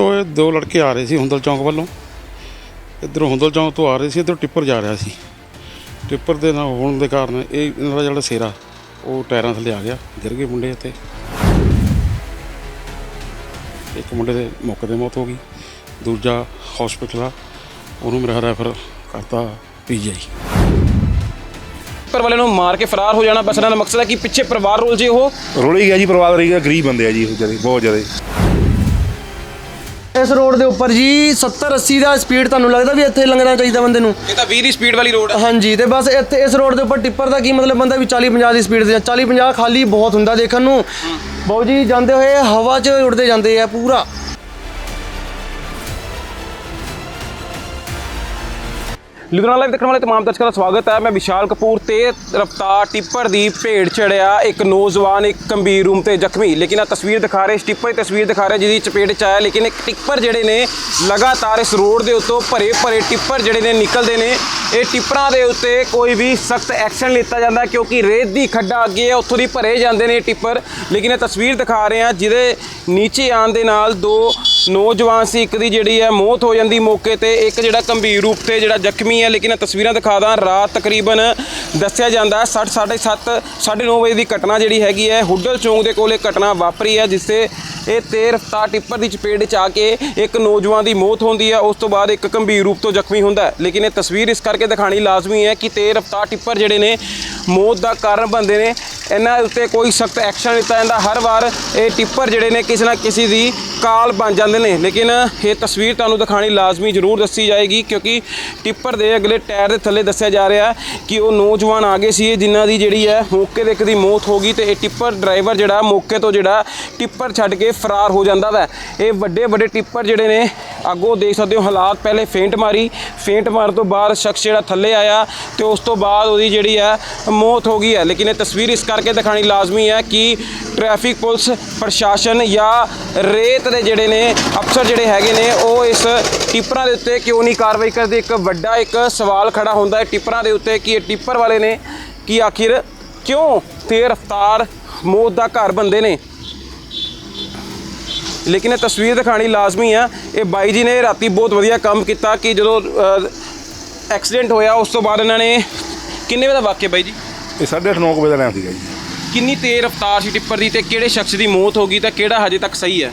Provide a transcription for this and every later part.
ਤੋਂ ਇਹ ਦੋ ਲੜਕੇ ਆ ਰਹੇ ਸੀ ਹੁੰਦਲ ਚੌਂਕ ਵੱਲੋਂ। ਇੱਧਰੋਂ ਹੁੰਦਲ ਚੌਂਕ ਤੋਂ ਆ ਰਹੇ ਸੀ ਇੱਧਰੋਂ ਟਿੱਪਰ ਜਾ ਰਿਹਾ ਸੀ। ਟਿੱਪਰ ਦੇ ਨਾਲ ਹੋਣ ਦੇ ਕਾਰਨ ਇਹ ਇਹਨਾਂ ਦਾ ਜਿਹੜਾ ਸੇਰਾ ਉਹ ਟਾਇਰਾਂ ਥੱਲੇ ਆ ਗਿਆ ਗਿਰ ਗਏ ਮੁੰਡੇ ਇੱਥੇ। ਇੱਕ ਮੁੰਡੇ ਦੇ ਮੌਕੇ ਤੇ ਮੌਤ ਹੋ ਗਈ ਦੂਜਾ ਹਸਪੀਟਲ ਆ ਉਹਨੂੰ ਮੇਰਾ ਰੈਫਰ ਕਰਤਾ ਪੀਜੀਆਈ ਪਰ ਵਾਲੇ ਨੂੰ ਮਾਰ ਕੇ ਫਰਾਰ ਹੋ ਜਾਣਾ ਬਸ ਇਹਨਾਂ ਦਾ ਮਕਸਦ ਹੈ ਕਿ ਪਿੱਛੇ ਪਰਿਵਾਰ ਰੋਲ ਜੇ ਉਹ? ਰੋਲੀ ਗਿਆ ਜੀ ਪਰਿਵਾਰ ਰਹੀ ਗਿਆ ਗਰੀਬ ਬੰਦੇ ਆ ਜੀ ਉਹ ਜਿਹੜੇ ਬਹੁਤ ਜ਼ਿਆਦਾ। ਇਸ ਰੋਡ ਦੇ ਉੱਪਰ ਜੀ 70 80 ਦਾ ਸਪੀਡ ਤੁਹਾਨੂੰ ਲੱਗਦਾ ਵੀ ਇੱਥੇ ਲੰਘਣਾ ਚਾਹੀਦਾ ਬੰਦੇ ਨੂੰ? ਇਹ ਤਾਂ 20 ਦੀ ਸਪੀਡ ਵਾਲੀ ਰੋਡ ਹੈ ਹਾਂਜੀ ਤੇ ਬਸ ਇੱਥੇ ਇਸ ਰੋਡ ਦੇ ਉੱਪਰ ਟਿੱਪਰ ਦਾ ਕੀ ਮਤਲਬ ਬੰਦਾ ਵੀ 40 50 ਦੀ ਸਪੀਡ ਤੇ 40 50 ਖਾਲੀ ਬਹੁਤ ਹੁੰਦਾ ਦੇਖਣ ਨੂੰ। ਬਾਊ ਜੀ ਜਾਂਦੇ ਹੋਏ ਹਵਾ 'ਚ ਉੜਦੇ ਜਾਂਦੇ ਆ ਪੂਰਾ। ਲੁਧਿਆਣਾ ਲਾਈਵ ਦੇਖਣ ਵਾਲੇ ਤਮਾਮ ਦਰਸ਼ਕਾਂ ਦਾ ਸਵਾਗਤ ਹੈ। ਮੈਂ ਵਿਸ਼ਾਲ ਕਪੂਰ ਤੇ ਰਫਤਾਰ ਟਿੱਪਰ ਦੀ ਭੇੜ ਚੜਿਆ ਇੱਕ ਨੌਜਵਾਨ, ਇੱਕ ਗੰਭੀਰ ਰੂਮ ਤੇ ਜ਼ਖਮੀ। ਲੇਕਿਨ ਆ ਤਸਵੀਰ ਦਿਖਾ ਰਹੇ, ਇਸ ਟਿੱਪਰ ਦੀ ਤਸਵੀਰ ਦਿਖਾ ਰਹੇ ਜਿਹਦੀ ਚਪੇਟ ਚ ਆਇਆ। ਲੇਕਿਨ ਇੱਕ ਟਿੱਪਰ ਜਿਹੜੇ ਨੇ ਲਗਾਤਾਰ ਇਸ ਰੋਡ ਦੇ ਉੱਤੋਂ ਭਰੇ ਭਰੇ ਟਿੱਪਰ ਜਿਹੜੇ ਨੇ ਨਿਕਲਦੇ ਨੇ। ਇਹ ਟਿੱਪਰਾਂ ਦੇ ਉੱਤੇ ਕੋਈ ਵੀ ਸਖਤ ਐਕਸ਼ਨ ਲਿੱਤਾ ਜਾਂਦਾ ਕਿਉਂਕਿ ਰੇਤ ਦੀ ਖੱਡਾ ਅੱਗੇ ਹੈ ਉੱਥੋਂ ਦੀ ਭਰੇ ਜਾਂਦੇ ਨੇ ਇਹ ਟਿੱਪਰ। ਲੇਕਿਨ ਇਹ ਤਸਵੀਰ ਦਿਖਾ ਰਹੇ ਆ ਜਿਹਦੇ ਨੀਚੇ ਆਉਣ ਦੇ ਨਾਲ ਦੋ ਨੌਜਵਾਨ ਸੀ, ਇੱਕ ਦੀ ਜਿਹੜੀ ਹੈ ਮੌਤ ਹੋ ਜਾਂਦੀ ਮੌਕੇ ਤੇ, ਇੱਕ ਜਿਹੜਾ ਗੰਭੀਰ ਰੂਪ ਤੇ ਜਿਹੜਾ ਜ਼ਖਮੀ ਹੈ, ਲੇਕਿਨ ਇਹ ਤਸਵੀਰਾਂ ਦਿਖਾ ਦਾਂ, ਰਾਤ ਤਕਰੀਬਨ ਦੱਸਿਆ ਜਾਂਦਾ 7 7:30 9:30 ਵਜੇ ਦੀ ਘਟਨਾ ਜਿਹੜੀ ਹੈਗੀ ਹੈ, ਹੁੱਡਲ ਚੌਂਕ ਦੇ ਕੋਲੇ ਘਟਨਾ ਵਾਪਰੀ ਹੈ, ਜਿਸ ਤੇ ਇਹ ਤੇਜ਼ ਰਫ਼ਤਾਰ ਟਿੱਪਰ ਦੀ ਚਪੇਟ ਚ ਆ ਕੇ ਇੱਕ ਨੌਜਵਾਨ ਦੀ ਮੌਤ ਹੁੰਦੀ ਹੈ, ਉਸ ਤੋਂ ਬਾਅਦ ਇੱਕ ਗੰਭੀਰ ਰੂਪ ਤੋਂ ਜ਼ਖਮੀ ਹੁੰਦਾ ਹੈ। ਲੇਕਿਨ ਇਹ ਤਸਵੀਰ ਇਸ ਕਰਕੇ ਦਿਖਾਣੀ ਲਾਜ਼ਮੀ ਹੈ ਕਿ ਤੇਜ਼ ਰਫ਼ਤਾਰ ਟਿੱਪਰ ਜਿਹੜੇ ਨੇ, ਮੌਤ ਦਾ ਕਾਰਨ ਬਣਦੇ ਨੇ। ਇਹਨਾਂ ਉੱਤੇ ਕੋਈ ਸਖਤ ਐਕਸ਼ਨ ਲਿੱਤਾ ਜਾਂਦਾ। ਹਰ ਵਾਰ ਇਹ ਟਿੱਪਰ ਜਿਹੜੇ ਨੇ, ਕਿਸੇ ਨਾ ਕਿਸੇ ਦੀ ਕਾਲ ਬਣ ਜਾਂਦੇ ਨੇ, ਲੇਕਿਨ ਇਹ ਤਸਵੀਰ ਤੁਹਾਨੂੰ ਦਿਖਾਣੀ ਲਾਜ਼ਮੀ ਜ਼ਰੂਰ ਦੱਸੀ ਜਾਏਗੀ, ਕਿਉਂਕਿ ਟਿੱਪਰ ਦੇ ਅਗਲੇ ਟਾਇਰ ਦੇ ਥੱਲੇ ਦੱਸਿਆ ਜਾ ਰਿਹਾ ਕਿ ਉਹ ਨੌਜਵਾਨ ਆ ਗਏ ਸੀ ਜਿਨ੍ਹਾਂ ਦੀ ਜਿਹੜੀ ਹੈ ਮੌਕੇ ਤੇ ਇੱਕ ਦੀ ਮੌਤ ਹੋ ਗਈ ਤੇ ਇਹ ਟਿੱਪਰ ਡਰਾਈਵਰ ਜਿਹੜਾ ਮੌਕੇ ਤੋਂ ਜਿਹੜਾ ਟਿੱਪਰ ਛੱਡ ਕੇ ਫਰਾਰ ਹੋ ਜਾਂਦਾ ਵਾ। ਇਹ ਵੱਡੇ ਵੱਡੇ ਟਿੱਪਰ ਜਿਹੜੇ ਨੇ, ਅੱਗੋਂ ਦੇਖ ਸਕਦੇ ਹੋ ਹਾਲਾਤ ਪਹਿਲੇ ਫੇਂਟ ਮਾਰੀ, ਫੇਂਟ ਮਾਰਨ ਤੋਂ ਬਾਅਦ ਸ਼ਖਸ ਜਿਹੜਾ ਥੱਲੇ ਆਇਆ ਤੇ ਉਸ ਤੋਂ ਬਾਅਦ ਉਹਦੀ ਜਿਹੜੀ ਹੈ ਮੌਤ ਹੋ ਗਈ ਹੈ। ਲੇਕਿਨ ਇਹ ਤਸਵੀਰ ਇਸ ਕਰਕੇ ਦਿਖਾਣੀ ਲਾਜ਼ਮੀ ਹੈ ਕਿ ਟ੍ਰੈਫਿਕ ਪੁਲਿਸ ਪ੍ਰਸ਼ਾਸਨ ਜਾਂ ਰੇਤ ਦੇ ਜਿਹੜੇ ਨੇ ਅਫਸਰ ਜਿਹੜੇ ਹੈਗੇ ਨੇ, ਉਹ ਇਸ ਟਿੱਪਰਾਂ ਦੇ ਉੱਤੇ ਕਿਉਂ ਨਹੀਂ ਕਾਰਵਾਈ ਕਰਦੇ? ਇੱਕ ਵੱਡਾ ਇੱਕ ਸਵਾਲ ਖੜਾ ਹੁੰਦਾ ਹੈ ਟਿੱਪਰਾਂ ਦੇ ਉੱਤੇ ਕਿ ਇਹ ਟਿੱਪਰ ਵਾਲੇ ਨੇ ਕਿ ਆਖਿਰ ਕਿਉਂ ਤੇਜ਼ ਰਫ਼ਤਾਰ ਮੌਤ ਦਾ ਘਰ ਬੰਦੇ ਨੇ? ਲੇਕਿਨ ਇਹ ਤਸਵੀਰ ਦਿਖਾਣੀ ਲਾਜ਼ਮੀ ਆ। ਇਹ ਬਾਈ ਜੀ ਨੇ ਰਾਤੀ ਬਹੁਤ ਵਧੀਆ ਕੰਮ ਕੀਤਾ ਕਿ ਜਦੋਂ ਐਕਸੀਡੈਂਟ ਹੋਇਆ, ਉਸ ਤੋਂ ਬਾਅਦ ਇਹਨਾਂ ਨੇ ਕਿੰਨੇ ਵਜੇ ਦਾ ਵਾਕਿਆ ਬਾਈ ਜੀ? ਇਹ 8:30 9 ਵਜੇ ਦਾ ਟਾਈਮ ਸੀਗਾ ਜੀ। ਕਿੰਨੀ ਤੇਜ਼ ਰਫ਼ਤਾਰ ਸੀ ਟਿੱਪਰ ਦੀ ਤੇ ਕਿਹੜੇ ਸ਼ਖਸ ਦੀ ਮੌਤ ਹੋ ਗਈ ਤਾਂ ਕਿਹੜਾ ਹਜੇ ਤੱਕ ਸਹੀ ਹੈ?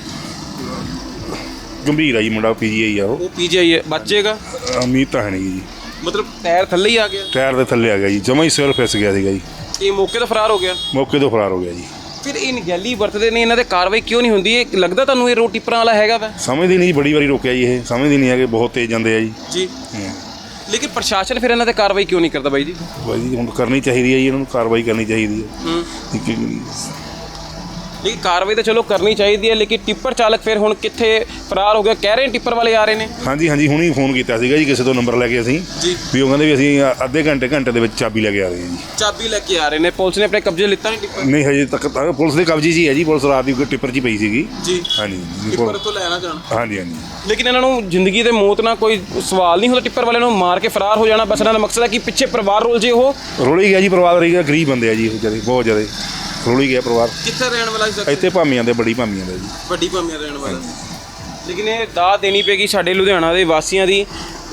ਗੰਭੀਰ ਆ ਜੀ ਮੁੰਡਾ ਪੀਜੀਆਈ ਆ ਉਹ। ਉਹ ਪੀਜੀਆਈ ਹੈ ਬਚੇਗਾ? ਉਮੀਦ ਤਾਂ ਹੈ ਨਹੀਂ ਜੀ। ਮਤਲਬ ਟਾਇਰ ਥੱਲੇ ਹੀ ਆ ਗਿਆ? ਟਾਇਰ ਦੇ ਥੱਲੇ ਆ ਗਿਆ ਜੀ ਜਮਾ ਹੀ ਸਿਰ ਫਿਸ ਗਿਆ ਸੀਗਾ ਜੀ। ਇਹ ਮੌਕੇ ਤੋਂ ਫਰਾਰ ਹੋ ਗਿਆ? ਮੌਕੇ ਤੋਂ ਫਰਾਰ ਹੋ ਗਿਆ ਜੀ। ਫਿਰ ਇਹ ਨਿਗਹਿਲੀ ਵਰਤਦੇ ਨੇ ਇਹਨਾਂ ਦੇ ਕਾਰਵਾਈ ਕਿਉਂ ਨਹੀਂ ਹੁੰਦੀ? ਇਹ ਲੱਗਦਾ ਤੁਹਾਨੂੰ ਇਹ ਰੋਡ ਟਿੱਪਰਾਂ ਵਾਲਾ ਹੈਗਾ ਵਾ? ਸਮਝਦੀ ਨਹੀਂ ਜੀ, ਬੜੀ ਵਾਰੀ ਰੋਕਿਆ ਜੀ ਇਹ ਸਮਝਦੀ ਨਹੀਂ ਹੈਗੇ ਬਹੁਤ ਤੇਜ਼ ਜਾਂਦੇ ਆ ਜੀ। ਜੀ। ਲੇਕਿਨ ਪ੍ਰਸ਼ਾਸਨ ਫਿਰ ਇਹਨਾਂ ਤੇ ਕਾਰਵਾਈ ਕਿਉਂ ਨਹੀਂ ਕਰਦਾ ਬਾਈ ਜੀ ਬਾਈ ਜੀ ਹੁਣ ਕਰਨੀ ਚਾਹੀਦੀ ਹੈ ਜੀ ਇਹਨਾਂ ਨੂੰ ਕਾਰਵਾਈ ਕਰਨੀ ਚਾਹੀਦੀ ਹੈ ਜੀ। ਲੇਕਿਨ ਕਾਰਵਾਈ ਤਾਂ ਚਲੋ ਕਰਨੀ ਚਾਹੀਦੀ ਹੈ ਲੇਕਿਨ ਟਿੱਪਰ ਚਾਲਕ ਫਿਰ ਹੁਣ ਕਿੱਥੇ ਫਰਾਰ ਹੋ ਗਿਆ? ਕਹਿ ਰਹੇ ਟਿੱਪਰ ਵਾਲੇ ਆ ਰਹੇ ਨੇ। ਹਾਂਜੀ ਹਾਂਜੀ ਹੁਣੀ ਫੋਨ ਕੀਤਾ ਸੀਗਾ ਜੀ ਕਿਸੇ ਤੋਂ ਨੰਬਰ ਲੈ ਕੇ ਅਸੀਂ। ਜੀ। ਵੀ ਉਹ ਕਹਿੰਦੇ ਵੀ ਅਸੀਂ ਅੱਧੇ ਘੰਟੇ ਘੰਟੇ ਦੇ ਵਿੱਚ ਚਾਬੀ ਲੈ ਕੇ ਆ ਰਹੇ ਹਾਂ ਜੀ। ਚਾਬੀ ਲੈ ਕੇ ਆ ਰਹੇ ਨੇ। ਪੁਲਿਸ ਨੇ ਆਪਣੇ ਕਬਜ਼ੇ ਲਿੱਤਾ ਨਹੀਂ ਟਿੱਪਰ? ਨਹੀਂ ਹਜੇ ਤੱਕ ਤਾਂ ਪੁਲਿਸ ਦੇ ਕਬਜ਼ੇ 'ਚ ਹੀ ਹੈ ਜੀ ਪੁਲਿਸ ਰਾਤ ਦੀ ਕੋਈ ਟਿੱਪਰ 'ਚ ਹੀ ਪਈ ਸੀਗੀ। ਜੀ। ਹਾਂਜੀ ਟਿੱਪਰ ਤੋਂ ਲੈਣਾ ਜਾਣਾ ਹਾਂਜੀ ਹਾਂਜੀ। ਲੇਕਿਨ ਇਹਨਾਂ ਨੂੰ ਜ਼ਿੰਦਗੀ ਤੇ ਮੌਤ ਨਾਲ ਕੋਈ ਸਵਾਲ ਨਹੀਂ ਹੁੰਦਾ ਟਿੱਪਰ ਵਾਲਿਆਂ ਨੂੰ ਮਾਰ ਕੇ ਫਰਾਰ ਹੋ ਜਾਣਾ। ਬਸ ਇਹਨਾਂ ਦਾ ਮਕਸਦ ਹੈ ਕਿ ਪਿੱਛੇ ਪਰਿਵਾਰ ਰੋਲ ਜੇ ਉਹ। ਰੋਲੀ ਗਿਆ ਜੀ ਪਰਿਵਾਰ ਰਹੀ ਗਿਆ ਗਰੀਬ ਬੰਦੇ ਆ ਜੀ ਉਹ ਜਿਹੜੇ ਬਹੁਤ ਜ਼ਿਆਦਾ। ਰੋਲੀ ਗਿਆ ਪਰਿਵਾਰ। ਕਿੱਥੇ ਰਹਿਣ ਵਾਲਾ ਸੀ ਇੱਥੇ ਭਾਮੀਆਂ ਦੇ ਬੜੀ ਭਾਮੀਆਂ ਦੇ ਜੀ। ਵੱਡੀ ਭਾਮੀਆਂ ਰਹਿਣ ਵਾਲਾ। ਲੇਕਿਨ ਇਹ ਦਾਅ ਦੇਣੀ ਪੈਗੀ ਸਾਡੇ ਲੁਧਿਆਣਾ ਦੇ ਵਾਸੀਆਂ ਦੀ।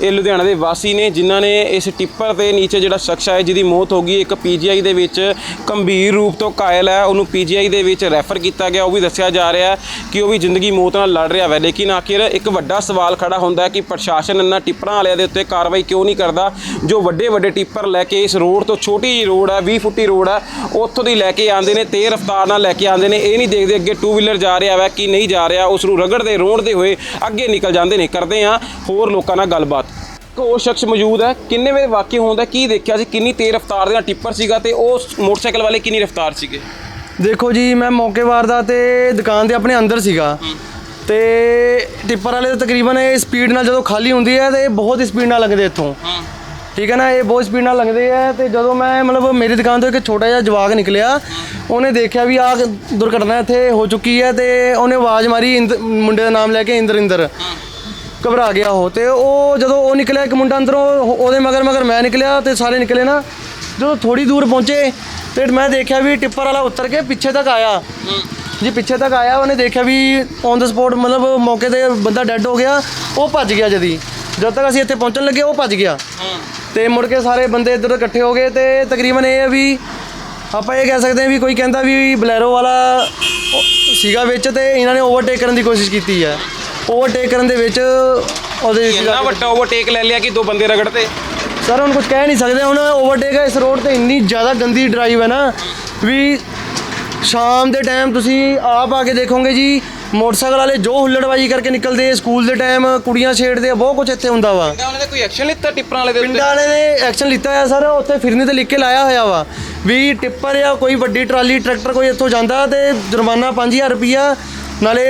ਇਹ ਲੁਧਿਆਣਾ ਦੇ ਵਾਸੀ ਨੇ, ਜਿਨ੍ਹਾਂ ਨੇ ਇਸ ਟਿੱਪਰ ਦੇ ਨੀਚੇ ਜਿਹੜਾ ਸ਼ਖਸ ਹੈ, ਜਿਹਦੀ ਮੌਤ ਹੋ ਗਈ ਇੱਕ ਪੀਜੀਆਈ ਦੇ ਵਿੱਚ ਗੰਭੀਰ ਰੂਪ ਤੋਂ ਕਾਇਲ ਹੈ। ਉਹਨੂੰ ਪੀਜੀਆਈ ਦੇ ਵਿੱਚ ਰੈਫਰ ਕੀਤਾ ਗਿਆ। ਉਹ ਵੀ ਦੱਸਿਆ ਜਾ ਰਿਹਾ ਕਿ ਉਹ ਵੀ ਜ਼ਿੰਦਗੀ ਮੌਤ ਨਾਲ ਲੜ ਰਿਹਾ ਹੈ ਲੇਕਿਨ ਆਖਿਰ ਇੱਕ ਵੱਡਾ ਸਵਾਲ ਖੜਾ ਹੁੰਦਾ ਹੈ ਕਿ ਪ੍ਰਸ਼ਾਸਨ ਇਹਨਾਂ ਟਿੱਪਰਾਂ ਵਾਲਿਆਂ ਦੇ ਉੱਤੇ ਕਾਰਵਾਈ ਕਿਉਂ ਨਹੀਂ ਕਰਦਾ? ਜੋ ਵੱਡੇ ਵੱਡੇ ਟਿੱਪਰ ਲੈ ਕੇ ਇਸ ਰੋਡ ਤੋਂ ਛੋਟੀ ਜਿਹੀ ਰੋਡ ਹੈ 20 ਫੁੱਟੀ ਰੋਡ ਹੈ, ਉੱਥੋਂ ਦੀ ਲੈ ਕੇ ਆਉਂਦੇ ਨੇ, ਤੇਜ਼ ਰਫ਼ਤਾਰ ਨਾਲ ਲੈ ਕੇ ਆਉਂਦੇ ਨੇ। ਇਹ ਨਹੀਂ ਦੇਖਦੇ ਅੱਗੇ ਟੂ ਵੀਲਰ ਜਾ ਰਿਹਾ ਹੈ ਕਿ ਨਹੀਂ ਜਾ ਰਿਹਾ। ਉਸ ਨੂੰ ਰਗੜਦੇ ਰੋੜਦੇ ਹੋਏ ਅੱਗੇ ਨਿਕਲ ਜਾਂਦੇ ਨੇ। ਕਰਦੇ ਆ ਹੋਰ ਲੋਕਾਂ ਨਾਲ ਗੱਲਬਾਤ। ਉਹ ਸ਼ਖਸ ਮੌਜੂਦ ਹੈ ਕਿੰਨੇ ਵੇ ਵਾਕਿਆ ਹੁੰਦਾ ਕੀ ਦੇਖਿਆ ਸੀ ਕਿੰਨੀ ਤੇਜ਼ ਰਫ਼ਤਾਰ ਦੇ ਨਾਲ ਟਿੱਪਰ ਸੀਗਾ ਤੇ ਉਹ ਮੋਟਰਸਾਈਕਲ ਵਾਲੇ ਕਿੰਨੀ ਰਫ਼ਤਾਰ ਸੀਗੇ? ਦੇਖੋ ਜੀ ਮੈਂ ਮੌਕੇ ਵਾਰਦਾ ਤੇ ਦੁਕਾਨ ਦੇ ਆਪਣੇ ਅੰਦਰ ਸੀਗਾ ਤੇ ਟਿੱਪਰ ਵਾਲੇ ਤਾਂ ਤਕਰੀਬਨ ਇਹ ਸਪੀਡ ਨਾਲ ਜਦੋਂ ਖਾਲੀ ਹੁੰਦੀ ਹੈ ਤੇ ਇਹ ਬਹੁਤ ਸਪੀਡ ਨਾਲ ਲੰਘਦੇ ਇੱਥੋਂ। ਠੀਕ ਹੈ ਨਾ ਇਹ ਬਹੁਤ ਸਪੀਡ ਨਾਲ ਲੰਘਦੇ ਆ ਤੇ ਜਦੋਂ ਮੈਂ ਮਤਲਬ ਮੇਰੀ ਦੁਕਾਨ ਤੋਂ ਇੱਕ ਛੋਟਾ ਜਿਹਾ ਜਵਾਕ ਨਿਕਲਿਆ ਉਹਨੇ ਦੇਖਿਆ ਵੀ ਆਹ ਦੁਰਘਟਨਾ ਇੱਥੇ ਹੋ ਚੁੱਕੀ ਹੈ ਤੇ ਉਹਨੇ ਆਵਾਜ਼ ਮਾਰੀ ਮੁੰਡੇ ਦਾ ਨਾਮ ਲੈ ਕੇ ਇੰਦਰਿੰਦਰ ਘਬਰਾ ਗਿਆ ਉਹ ਤੇ ਉਹ ਜਦੋਂ ਉਹ ਨਿਕਲਿਆ ਇੱਕ ਮੁੰਡਾ ਅੰਦਰੋਂ, ਉਹ- ਉਹਦੇ ਮਗਰ ਮਗਰ ਮੈਂ ਨਿਕਲਿਆ ਤੇ ਸਾਰੇ ਨਿਕਲੇ ਨਾ। ਜਦੋਂ ਥੋੜੀ ਦੂਰ ਪਹੁੰਚੇ ਤੇ ਮੈਂ ਦੇਖਿਆ ਵੀ ਟਿੱਪਰ ਵਾਲਾ ਉਤਰ ਕੇ ਪਿੱਛੇ ਤੱਕ ਆਇਆ। ਜੀ ਪਿੱਛੇ ਤੱਕ ਆਇਆ, ਉਹਨੇ ਦੇਖਿਆ ਵੀ ਔਨ ਦਾ ਸਪੋਟ ਮਤਲਬ ਮੌਕੇ ਤੇ ਬੰਦਾ ਡੈੱਡ ਹੋ ਗਿਆ, ਉਹ ਭੱਜ ਗਿਆ ਜਦੀ। ਜਦ ਤੱਕ ਅਸੀਂ ਇੱਥੇ ਪਹੁੰਚਣ ਲੱਗੇ, ਉਹ ਭੱਜ ਗਿਆ। ਤੇ ਮੁੜ ਕੇ ਸਾਰੇ ਬੰਦੇ ਇੱਧਰ ਇਕੱਠੇ ਹੋ ਗਏ ਤੇ ਤਕਰੀਬਨ ਇਹ ਹੈ ਵੀ ਆਪਾਂ ਇਹ ਕਹਿ ਸਕਦੇ ਹਾਂ ਵੀ ਕੋਈ ਕਹਿੰਦਾ ਵੀ ਬਲੈਰੋ ਵਾਲਾ ਉਹ ਸੀਗਾ ਵਿੱਚ ਤੇ ਇਹਨਾਂ ਨੇ ਓਵਰਟੇਕ ਕਰਨ ਦੀ ਕੋਸ਼ਿਸ਼ ਕੀਤੀ ਹੈ। ਓਵਰਟੇਕ ਕਰਨ ਦੇ ਵਿੱਚ ਉਹਦੇ ਵਿੱਚ ਇੰਨਾ ਵੱਡਾ ਓਵਰਟੇਕ ਲੈ ਲਿਆ ਕਿ ਦੋ ਬੰਦੇ ਰਗੜਤੇ ਸਰ ਹੁਣ ਕੁਝ ਕਹਿ ਨਹੀਂ ਸਕਦੇ। ਹੁਣ ਓਵਰਟੇਕ ਇਸ ਰੋਡ ਤੇ ਇੰਨੀ ਜ਼ਿਆਦਾ ਗੰਦੀ ਡਰਾਈਵ ਹੈ ਨਾ ਵੀ ਸ਼ਾਮ ਦੇ ਟਾਈਮ ਤੁਸੀਂ ਆਪ ਆ ਕੇ ਦੇਖੋਗੇ ਜੀ ਮੋਟਰਸਾਈਕਲ ਵਾਲੇ ਜੋ ਹੁੱਲੜਬਾਜੀ ਕਰਕੇ ਨਿਕਲਦੇ ਆ ਸਕੂਲ ਦੇ ਟਾਈਮ ਕੁੜੀਆਂ ਛੇੜਦੇ ਆ ਬਹੁਤ ਕੁਝ ਇੱਥੇ ਹੁੰਦਾ ਵਾ। ਪਿੰਡਾਂ ਵਾਲੇ ਨੇ ਕੋਈ ਐਕਸ਼ਨ ਲਿੱਤਾ ਟਿੱਪਰਾਂ ਵਾਲੇ ਦੇ ਉੱਤੇ? ਪਿੰਡਾਂ ਵਾਲੇ ਨੇ ਐਕਸ਼ਨ ਲਿੱਤਾ ਹੋਇਆ ਸਰ ਉੱਥੇ ਫਿਰਨੀ ਤੇ ਲਿਖ ਕੇ ਲਾਇਆ ਹੋਇਆ ਵਾ ਵੀ ਟਿੱਪਰ ਜਾਂ ਕੋਈ ਵੱਡੀ ਟਰਾਲੀ ਟਰੈਕਟਰ ਕੋਈ ਇੱਥੋਂ ਜਾਂਦਾ ਤੇ ਜੁਰਮਾਨਾ 5000 ਰੁਪਿਆ ਨਾਲੇ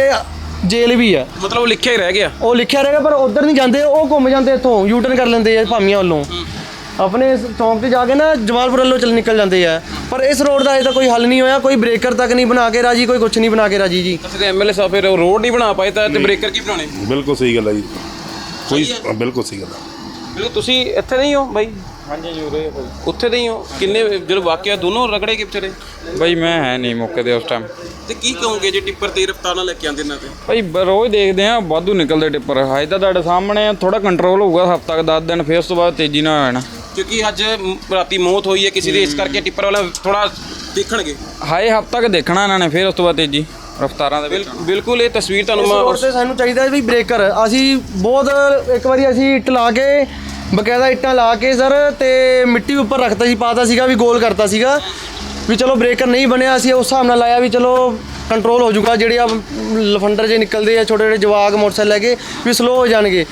ਜੇਲ੍ਹ ਵੀ ਆ। ਮਤਲਬ ਉਹ ਲਿਖਿਆ ਹੀ ਰਹਿ ਗਿਆ। ਉਹ ਲਿਖਿਆ ਰਹੇਗਾ ਪਰ ਉਧਰ ਨਹੀਂ ਜਾਂਦੇ ਉਹ ਘੁੰਮ ਜਾਂਦੇ ਇੱਥੋਂ ਯੂ ਟਰਨ ਕਰ ਲੈਂਦੇ ਆ ਭਾਮੀਆਂ ਵੱਲੋਂ। ਆਪਣੇ ਇਸ ਚੌਂਕ ਤੇ ਜਾ ਕੇ ਨਾ ਜਮਾਲਪੁਰ ਵੱਲੋਂ ਚੱਲ ਨਿਕਲ ਜਾਂਦੇ ਆ। ਪਰ ਇਸ ਰੋਡ ਦਾ ਅਜੇ ਤੱਕ ਕੋਈ ਹੱਲ ਨਹੀਂ ਹੋਇਆ ਕੋਈ ਬ੍ਰੇਕਰ ਤੱਕ ਨਹੀਂ ਬਣਾ ਕੇ ਰਾਜੀ ਕੋਈ ਕੁਝ ਨਹੀਂ ਬਣਾ ਕੇ ਰਾਜੀ ਜੀ। ਅਸੀਂ ਐਮਐਲਏ ਸਾਹਿਬ ਫਿਰ ਉਹ ਰੋਡ ਨਹੀਂ ਬਣਾ ਪਾਏ ਤਾਂ ਤੇ ਬ੍ਰੇਕਰ ਕੀ ਬਣਾਉਣੇ? ਬਿਲਕੁਲ ਸਹੀ ਗੱਲ ਹੈ ਜੀ। ਕੋਈ ਬਿਲਕੁਲ ਸਹੀ ਗੱਲ ਹੈ ਬਿਲਕੁਲ ਤੁਸੀਂ ਇੱਥੇ ਨਹੀਂ ਹੋ ਬਾਈ? ਹਾਂਜੀ ਜੀ ਉਰੇ ਉੱਥੇ ਦੇ ਹੀ ਹੋ? ਕਿੰਨੇ ਜਦੋਂ ਵਾਕਿਆ ਦੋਨੋਂ ਰਗੜੇ ਕਿ ਵਿਚਾਰੇ? ਬਈ ਮੈਂ ਹੈ ਨਹੀਂ ਮੌਕੇ ਤੇ ਉਸ ਟਾਈਮ ਤੇ ਕੀ ਕਹੋਗੇ ਜੇ ਟਿੱਪਰ ਤੇ ਰਫਤਾਰ ਨਾਲ ਲੈ ਕੇ ਆਉਂਦੇ ਇਹਨਾਂ ਤੇ? ਬਈ ਬ- ਰੋਜ਼ ਦੇਖਦੇ ਆ ਵਾਧੂ ਨਿਕਲਦੇ ਟਿੱਪਰ। ਹਾਏ ਤਾਂ ਤੁਹਾਡੇ ਸਾਹਮਣੇ ਥੋੜਾ ਕੰਟਰੋਲ ਹੋਊਗਾ ਹਫ਼ਤਾ ਕੁ 10 ਦਿਨ ਫਿਰ ਉਸ ਤੋਂ ਬਾਅਦ ਤੇਜ਼ੀ ਨਾਲ ਜਾਣਾ ਕਿਉਂਕਿ ਅੱਜ ਮ- ਰਾਤੀ ਮੌਤ ਹੋਈ ਹੈ ਕਿਸੇ ਦੀ ਇਸ ਕਰਕੇ ਟਿੱਪਰ ਵਾਲਾ ਥੋੜਾ ਦੇਖਣਗੇ। ਹਾਏ ਹਫ਼ਤਾ ਕੁ ਦੇਖਣਾ ਇਹਨਾਂ ਨੇ ਫਿਰ ਉਸ ਤੋਂ ਬਾਅਦ ਤੇਜ਼ੀ ਰਫ਼ਤਾਰਾਂ ਦੇ ਵਿੱਚ। ਬਿਲ- ਬਿਲਕੁਲ ਇਹ ਤਸਵੀਰ ਤੁਹਾਨੂੰ ਮੈਂ ਤੇ ਸਾਨੂੰ ਚਾਹੀਦਾ ਵੀ ਬ੍ਰੇਕਰ ਅਸੀਂ ਬਹੁਤ ਇੱਕ ਵਾਰੀ ਅਸੀਂ ਇੱਟ ਲਾ ਕੇ ਬਕਾਇਦਾ ਇੱਟਾਂ ਲਾ ਕੇ ਸਰ ਤੇ ਮਿੱਟੀ ਉੱਪਰ ਰੱਖਤਾ ਸੀ, ਪਾਤਾ ਸੀਗਾ, ਵੀ ਗੋਲ ਕਰਤਾ ਸੀਗਾ। ਵੀ ਚਲੋ ਬ੍ਰੇਕਰ ਨਹੀਂ ਬਣਿਆ ਸੀ ਉਸ ਹਿਸਾਬ ਨਾਲ ਲਾਇਆ ਵੀ ਚਲੋ ਕੰਟਰੋਲ ਹੋ ਜਾਊਗਾ, ਜਿਹੜੇ ਆ ਲਫੰਡਰ ਜੇ ਨਿਕਲਦੇ ਆ ਛੋਟੇ ਛੋਟੇ ਜਵਾਗ ਮੋਟਰਸਾਈਕਲ ਲੈ ਕੇ, ਵੀ ਸਲੋ ਹੋ ਜਾਣਗੇ।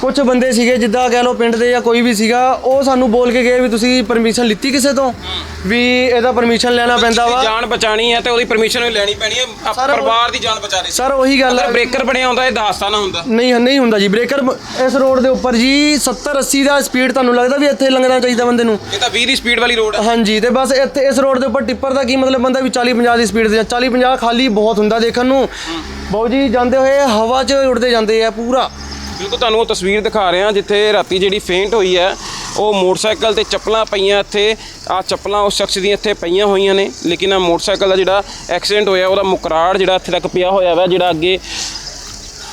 ਕੁਝ ਬੰਦੇ ਸੀਗੇ ਜਿੱਦਾਂ ਕਹਿ ਲਓ ਪਿੰਡ ਦੇ ਜਾਂ ਕੋਈ ਵੀ ਸੀਗਾ ਉਹ ਸਾਨੂੰ ਬੋਲ ਕੇ ਗਏ ਵੀ ਤੁਸੀਂ ਪਰਮਿਸ਼ਨ ਲਿੱਤੀ ਕਿਸੇ ਤੋਂ? ਵੀ ਇਹਦਾ ਪਰਮਿਸ਼ਨ ਲੈਣਾ ਪੈਂਦਾ ਵਾ। ਜਾਨ ਬਚਾਣੀ ਹੈ ਤੇ ਉਹਦੀ ਪਰਮਿਸ਼ਨ ਵੀ ਲੈਣੀ ਪੈਣੀ ਹੈ। ਆਪ- ਪਰਿਵਾਰ ਦੀ ਜਾਨ ਬਚਾ ਰਹੇ ਸੀ। ਸਰ ਉਹੀ ਗੱਲ ਹੈ। ਬ੍ਰੇਕਰ ਬਣਿਆ ਹੁੰਦਾ ਇਹ ਹਾਦਸਾ ਨਾ ਹੁੰਦਾ। ਨਹੀਂ ਨਹੀਂ ਹੁੰਦਾ ਜੀ। ਬ੍ਰੇਕਰ ਇਸ ਰੋਡ ਦੇ ਉੱਪਰ ਜੀ 70 80 ਦਾ ਸਪੀਡ ਤੁਹਾਨੂੰ ਲੱਗਦਾ ਵੀ ਇੱਥੇ ਲੰਘਣਾ ਚਾਹੀਦਾ ਬੰਦੇ ਨੂੰ? ਇਹ ਤਾਂ 20 ਦੀ ਸਪੀਡ ਵਾਲੀ ਰੋਡ ਹੈ। ਹਾਂਜੀ ਤੇ ਬਸ ਇੱਥੇ ਇਸ ਰੋਡ ਦੇ ਉੱਪਰ ਟਿੱਪਰ ਦਾ ਕੀ ਮਤਲਬ ਬੰਦਾ ਵੀ 40 50 ਦੀ ਸਪੀਡ ਤੇ 40 50 ਖਾਲੀ ਬਹੁਤ ਹੁੰਦਾ ਦੇਖਣ ਨੂੰ। ਬਾਊ ਜੀ ਜਾਂਦੇ ਹੋਏ ਹਵਾ 'ਚ ਉੜਦੇ ਜਾਂਦੇ ਆ ਪੂਰਾ। ਬਿਲਕੁਲ ਤੁਹਾਨੂੰ ਉਹ ਤਸਵੀਰ ਦਿਖਾ ਰਹੇ ਹਾਂ, ਜਿੱਥੇ ਰਾਤੀ ਜਿਹੜੀ ਫੇਂਟ ਹੋਈ ਹੈ, ਉਹ ਮੋਟਰਸਾਈਕਲ ਤੇ ਚੱਪਲਾਂ ਪਈਆਂ ਇੱਥੇ। ਆ ਚੱਪਲਾਂ ਉਸ ਸ਼ਖਸ ਦੀਆਂ ਇੱਥੇ ਪਈਆਂ ਹੋਈਆਂ ਨੇ, ਲੇਕਿਨ ਆ ਮੋਟਰਸਾਈਕਲ ਦਾ ਜਿਹੜਾ ਐਕਸੀਡੈਂਟ ਹੋਇਆ, ਉਹਦਾ ਮੁਕਰਾੜ ਜਿਹੜਾ ਇੱਥੇ ਤੱਕ ਪਿਆ ਹੋਇਆ ਵਾ, ਜਿਹੜਾ ਅੱਗੇ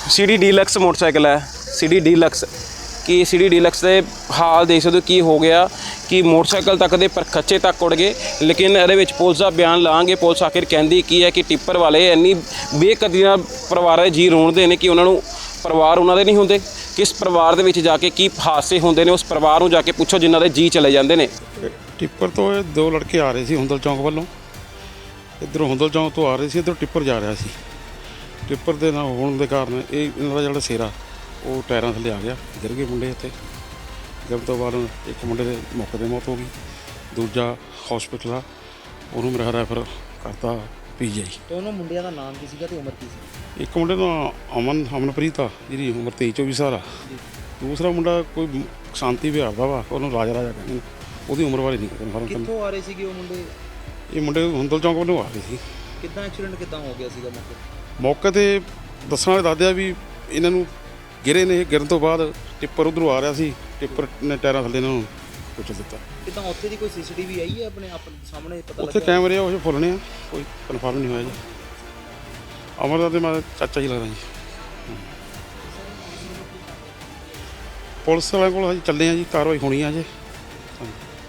ਸੀਡੀ ਡੀਲਕਸ ਮੋਟਰਸਾਈਕਲ ਹੈ। ਸੀਡੀ ਡੀਲਕਸ, ਕਿ ਸੀਡੀ ਡੀਲਕਸ ਦੇ ਹਾਲ ਦੇਖ ਸਕਦੇ ਹੋ, ਕੀ ਹੋ ਗਿਆ, ਕਿ ਮੋਟਰਸਾਈਕਲ ਤੱਕ ਦੇ ਪਰਖੱਚੇ ਤੱਕ ਉੜ ਗਏ। ਲੇਕਿਨ ਇਹਦੇ ਵਿੱਚ ਪੁਲਿਸ ਦਾ ਬਿਆਨ ਲਾਂਗੇ, ਪੁਲਿਸ ਆਖਿਰ ਕਹਿੰਦੀ ਕੀ ਹੈ ਕਿ ਟਿੱਪਰ ਵਾਲੇ ਇੰਨੀ ਬੇਕਦਰੀ ਨਾਲ ਪਰਿਵਾਰਾਂ ਦੇ ਜੀ ਰੋਣਦੇ ਨੇ ਕਿ ਉਹਨਾਂ ਨੂੰ ਪਰਿਵਾਰ ਉਹਨਾਂ ਦੇ ਨਹੀਂ ਹੁੰਦੇ? ਕਿਸ ਪਰਿਵਾਰ ਦੇ ਵਿੱਚ ਜਾ ਕੇ ਕੀ ਹਾਦਸੇ ਹੁੰਦੇ ਨੇ? ਉਸ ਪਰਿਵਾਰ ਨੂੰ ਜਾ ਕੇ ਪੁੱਛੋ ਜਿਨ੍ਹਾਂ ਦੇ ਜੀ ਚਲੇ ਜਾਂਦੇ ਨੇ। ਟਿੱਪਰ ਤੋਂ ਇਹ ਦੋ ਲੜਕੇ ਆ ਰਹੇ ਸੀ ਹੁੰਦਲ ਚੌਂਕ ਵੱਲੋਂ। ਇੱਧਰੋਂ ਹੁੰਦਲ ਚੌਂਕ ਤੋਂ ਆ ਰਹੇ ਸੀ ਇੱਧਰੋਂ ਟਿੱਪਰ ਜਾ ਰਿਹਾ ਸੀ। ਟਿੱਪਰ ਦੇ ਨਾਲ ਹੋਣ ਦੇ ਕਾਰਨ ਇਹ ਇਹਨਾਂ ਦਾ ਜਿਹੜਾ ਸੇਰਾ ਉਹ ਟਾਇਰਾਂ ਥੱਲੇ ਆ ਗਿਆ। ਗਿਰ ਗਏ ਮੁੰਡੇ ਇੱਥੇ। ਗਿਰਨ ਤੋਂ ਬਾਅਦ ਇੱਕ ਮੁੰਡੇ ਦੇ ਮੌਕੇ ਤੇ ਮੌਤ ਹੋ ਗਈ। ਦੂਜਾ ਹਸਪੀਟਲ ਆ। ਉਹਨੂੰ ਮੇਰਾ ਰੈਫਰ ਕਰਤਾ ਪੀਜੀਆਈ। ਦੋਨੋਂ ਮੁੰਡਿਆਂ ਦਾ ਨਾਮ ਕੀ ਸੀਗਾ ਤੇ ਉਮਰ ਕੀ ਸੀ? ਇੱਕ ਮੁੰਡੇ ਦਾ ਅਮਨ ਅਮਨਪ੍ਰੀਤ ਆ ਜਿਹਦੀ ਉਮਰ 23 24 ਸਾਲ ਆ। ਦੂਸਰਾ ਮੁੰਡਾ ਕੋਈ ਸ਼ਾਂਤੀ ਵਿਹਾਰ ਦਾ ਵਾ ਉਹਨੂੰ ਰਾਜਾ ਰਾਜਾ ਕਹਿੰਦੇ ਨੇ। ਉਹਦੀ ਉਮਰ ਬਾਰੇ ਨਹੀਂ ਕਨਫਰਮ ਕਰਨਾ ਕਿੱਥੋਂ ਆ ਰਹੇ ਸੀਗੇ ਉਹ ਮੁੰਡੇ? ਇਹ ਮੁੰਡੇ ਹੁੰਦਲ ਚੌਂਕ ਵੱਲੋਂ ਆ ਰਹੇ ਸੀ। ਕਿੱਦਾਂ ਐਕਸੀਡੈਂਟ ਕਿੱਦਾਂ ਹੋ ਗਿਆ ਸੀਗਾ ਮੌਕੇ ਮੌਕੇ ਤੇ ਦੱਸਣ ਵਾਲੇ ਦੱਸਦੇ ਆ ਵੀ ਇਹਨਾਂ ਨੂੰ ਗਿਰੇ ਨੇ ਗਿਰਨ ਤੋਂ ਬਾਅਦ ਟਿੱਪਰ ਉਧਰੋਂ ਆ ਰਿਹਾ ਸੀ ਟਿੱਪਰ ਨੇ ਟਾਇਰਾਂ ਥੱਲੇ ਇਹਨਾਂ ਨੂੰ ਕੁਚਲ ਦਿੱਤਾ। ਕਿੱਦਾਂ ਉੱਥੇ ਦੀ ਕੋਈ ਸੀਸੀਟੀਵੀ ਆਈ ਹੈ ਆਪਣੇ ਆਪ ਸਾਹਮਣੇ ਪਤਾ ਉੱਥੇ ਲੱਗਾ ਕੈਮਰੇ ਆ ਉਹ ਫੁੱਲਣੇ ਆ ਕੋਈ ਕਨਫਰਮ ਨਹੀਂ ਹੋਇਆ ਜੀ। ਅਮਰਦਾ ਤੇ ਮੈਂ ਚਾਚਾ ਜੀ ਲੱਗਦਾ ਜੀ। ਪੁਲਿਸ ਵਾਲਿਆਂ ਕੋਲ ਅਸੀਂ ਚੱਲੇ ਆ ਜੀ ਕਾਰਵਾਈ ਹੋਣੀ ਆ ਜੇ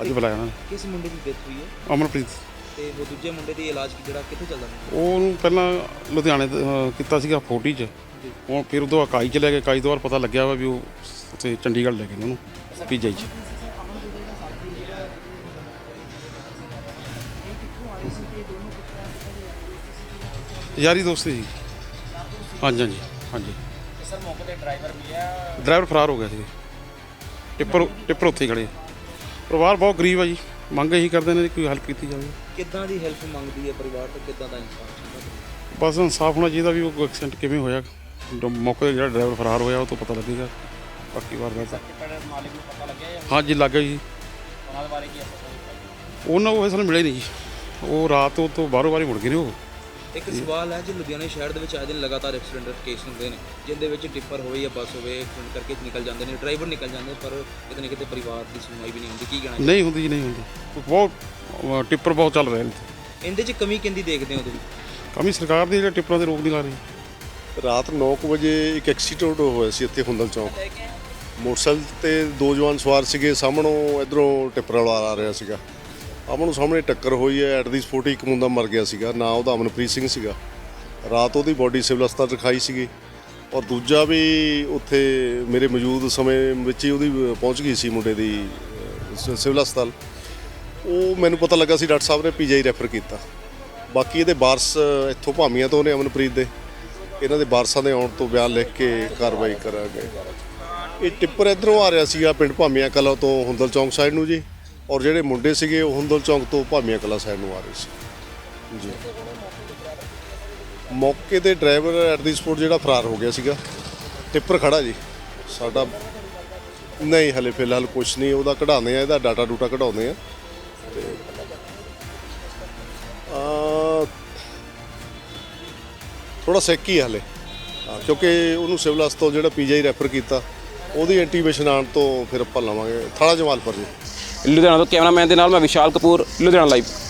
ਅੱਜ ਬੁਲਾਇਆ ਉਹਨਾਂ ਨੇ। ਕਿਸ ਮੁੰਡੇ ਦੀ ਡੈਥ ਹੋਈ ਹੈ? ਅਮਰਪ੍ਰੀਤ ਤੇ ਉਹ ਦੂਜੇ ਮੁੰਡੇ ਦੀ ਇਲਾਜ ਜਿਹੜਾ ਕਿੱਥੇ ਚੱਲਦਾ ਹੈ ਉਹਨੂੰ ਪਹਿਲਾਂ ਲੁਧਿਆਣੇ ਅਹ, ਕੀਤਾ ਸੀਗਾ ਫੋਟੀ 'ਚ। ਉਹ ਫਿਰ ਉਦੋਂ ਇਕਾਈ 'ਚ ਲੈ ਗਏ। ਇਕਾਈ ਤੋਂ ਬਾਅਦ ਪਤਾ ਲੱਗਿਆ ਵਾ ਵੀ ਉਹ ਉੱਥੇ ਚੰਡੀਗੜ੍ਹ ਲੈ ਗਏ ਉਹਨੂੰ ਪੀਜੀ 'ਚ। ਯਾਰੀ ਦੋਸਤੀ ਸੀ ਹਾਂਜੀ ਹਾਂਜੀ ਹਾਂਜੀ। ਸਰ ਮੌਕੇ ਤੇ ਡਰਾਈਵਰ ਮਿਲਿਆ ਡਰਾਈਵਰ ਫਰਾਰ ਹੋ ਗਿਆ ਸੀ ਟਿੱਪਰ ਟਿੱਪਰ ਉੱਥੇ ਹੀ ਖੜੇ ਆ। ਪਰਿਵਾਰ ਬਹੁਤ ਗਰੀਬ ਆ ਜੀ। ਮੰਗ ਇਹੀ ਕਰਦੇ ਨੇ ਕਿ ਕੋਈ ਹੈਲਪ ਕੀਤੀ ਜਾਵੇ। ਕਿੱਦਾਂ ਦੀ ਹੈਲਪ ਮੰਗਦੀ ਹੈ ਪਰਿਵਾਰ ਤੋਂ? ਕਿੱਦਾਂ ਦਾ ਇਨਸਾਨ ਚਾਹੀਦਾ ਬਸ ਇਨਸਾਫ ਹੋਣਾ ਚਾਹੀਦਾ ਵੀ ਉਹ ਐਕਸੀਡੈਂਟ ਕਿਵੇਂ ਹੋਇਆ। ਜੋ ਮੌਕੇ ਤੇ ਜਿਹੜਾ ਡਰਾਈਵਰ ਫਰਾਰ ਹੋਇਆ ਉਹ ਤੋਂ ਪਤਾ ਲੱਗੇਗਾ। ਬਾਕੀ ਵਾਰ ਦਾ ਹਾਂਜੀ ਲੱਗ ਗਿਆ ਜੀ। ਉਹਨਾਂ ਉਹ ਅਸਲ ਮਿਲੇ ਨਹੀਂ ਜੀ। ਉਹ ਰਾਤ ਉਹ ਤੋਂ ਬਾਹਰੋਂ ਬਾਰੀ ਮੁੜ ਗਏ ਨੇ ਉਹ। ਇੱਕ ਸਵਾਲ ਹੈ ਜੋ ਲੁਧਿਆਣਾ ਸ਼ਹਿਰ ਦੇ ਵਿੱਚ ਆਏ ਦਿਨ ਲਗਾਤਾਰ ਐਕਸੀਡੈਂਟ ਕੇਸ ਹੁੰਦੇ ਨੇ ਜਿੰਦੇ ਵਿੱਚ ਟਿੱਪਰ ਹੋਵੇ ਜਾਂ ਬੱਸ ਹੋਵੇ ਐਕਸੀਡੈਂਟ ਕਰਕੇ ਨਿਕਲ ਜਾਂਦੇ ਨੇ ਡਰਾਈਵਰ ਨਿਕਲ ਜਾਂਦੇ ਪਰ ਕਿਤੇ ਨਾ ਕਿਤੇ ਪਰਿਵਾਰ ਦੀ ਸੁਣਵਾਈ ਵੀ ਨਹੀਂ ਹੁੰਦੀ ਕੀ ਕਹਿਣਾ ਨਹੀਂ ਹੁੰਦੀ ਜੀ ਨਹੀਂ ਹੁੰਦੀ। ਬਹੁਤ ਟਿੱਪਰ ਬਹੁਤ ਚੱਲ ਰਹੇ ਨੇ। ਇਹਦੇ 'ਚ ਕਮੀ ਕਿੰਦੀ ਦੇਖਦੇ ਹੋ ਤੁਸੀਂ? ਕਮੀ ਸਰਕਾਰ ਦੀ ਜਿਹੜੇ ਟਿੱਪਰਾਂ ਤੇ ਰੋਕ ਨਹੀਂ ਲਾ ਰਹੀ। ਰਾਤ 9 ਕੁ ਵਜੇ ਇੱਕ ਐਕਸੀਡੈਂਟ ਹੋਇਆ ਸੀ ਇੱਥੇ ਹੁੰਦਲ ਚੌਂਕ। ਮੋਟਰਸਾਈਕਲ ਤੇ ਦੋ ਜਵਾਨ ਸਵਾਰ ਸੀਗੇ ਸਾਹਮਣੋਂ ਇਧਰੋਂ ਟਿੱਪਰ ਵਾਲਾ ਆ ਰਿਹਾ ਸੀਗਾ। ਆਮਣੋਂ ਸਾਹਮਣੇ ਟੱਕਰ ਹੋਈ ਹੈ ਐਟ ਦੀ ਸਪੋਟ ਇੱਕ ਮੁੰਡਾ ਮਰ ਗਿਆ ਸੀਗਾ ਨਾਂ ਉਹਦਾ ਅਮਨਪ੍ਰੀਤ ਸਿੰਘ ਸੀਗਾ। ਰਾਤ ਉਹਦੀ ਬੋਡੀ ਸਿਵਲ ਹਸਪਤਾਲ ਰਖਾਈ ਸੀਗੀ। ਔਰ ਦੂਜਾ ਵੀ ਉੱਥੇ ਮੇਰੇ ਮੌਜੂਦ ਸਮੇਂ ਵਿੱਚ ਹੀ ਉਹਦੀ ਪਹੁੰਚ ਗਈ ਸੀ ਮੁੰਡੇ ਦੀ ਅਹ, ਸਿਵਲ ਹਸਪਤਾਲ। ਉਹ ਮੈਨੂੰ ਪਤਾ ਲੱਗਾ ਸੀ ਡਾਕਟਰ ਸਾਹਿਬ ਨੇ ਪੀਜੀਆਈ ਰੈਫਰ ਕੀਤਾ। ਬਾਕੀ ਇਹਦੇ ਵਾਰਸ ਇੱਥੋਂ ਭਾਮੀਆਂ ਤੋਂ ਨੇ ਅਮਨਪ੍ਰੀਤ ਦੇ। ਇਹਨਾਂ ਦੇ ਵਾਰਸਾਂ ਦੇ ਆਉਣ ਤੋਂ ਬਿਆਨ ਲਿਖ ਕੇ ਕਾਰਵਾਈ ਕਰਾਂਗੇ। ਇਹ ਟਿੱਪਰ ਇਧਰੋਂ ਆ ਰਿਹਾ ਸੀਗਾ ਪਿੰਡ ਭਾਮੀਆਂ ਕਲਾਂ ਤੋਂ ਹੁੰਦਲ ਚੌਂਕ ਸਾਈਡ ਨੂੰ ਜੀ। ਔਰ ਜਿਹੜੇ ਮੁੰਡੇ ਸੀਗੇ ਉਹ ਹੁੰਦਲ ਚੌਂਕ ਤੋਂ ਭਾਮੀਆਂ ਕਲਾ ਸਾਈਡ ਨੂੰ ਆ ਰਹੇ ਸੀ। ਜੀ। ਮੌਕੇ ਤੇ ਡਰਾਈਵਰ ਐਟ ਦੀ ਸਪੋਰਟ ਜਿਹੜਾ ਫਰਾਰ ਹੋ ਗਿਆ ਸੀਗਾ। ਟਿੱਪਰ ਖੜਾ ਜੀ। ਸਾਡਾ ਨਹੀਂ ਹਲੇ ਫਿਲਹਾਲ ਕੁਝ ਨਹੀਂ ਉਹਦਾ ਕਢਾਉਂਦੇ ਆ ਇਹਦਾ ਡਾਟਾ ਡੂਟਾ ਕਢਾਉਂਦੇ ਆ। ਤੇ ਆ ਥੋੜਾ ਸੈਕ ਹੀ ਹੈ ਹਲੇ। ਹਾਂ, ਕਿਉਂਕਿ ਉਹਨੂੰ ਸਿਵਲ ਹਸਪਤਾਲ ਜਿਹੜਾ ਪੀਜੀਆਈ ਰੈਫਰ ਕੀਤਾ ਉਹਦੀ ਐਂਟੀਵੇਸ਼ਨ ਆਉਣ ਤੋਂ ਫਿਰ ਆਪਾਂ ਲਵਾਂਗੇ। ਥਾਲਾ ਜਮਾਲਪੁਰ ਜੀ। ਲੁਧਿਆਣਾ ਤੋਂ ਕੈਮਰਾਮੈਨ ਦੇ ਨਾਲ ਮੈਂ ਵਿਸ਼ਾਲ ਕਪੂਰ ਲੁਧਿਆਣਾ ਲਾਈਵ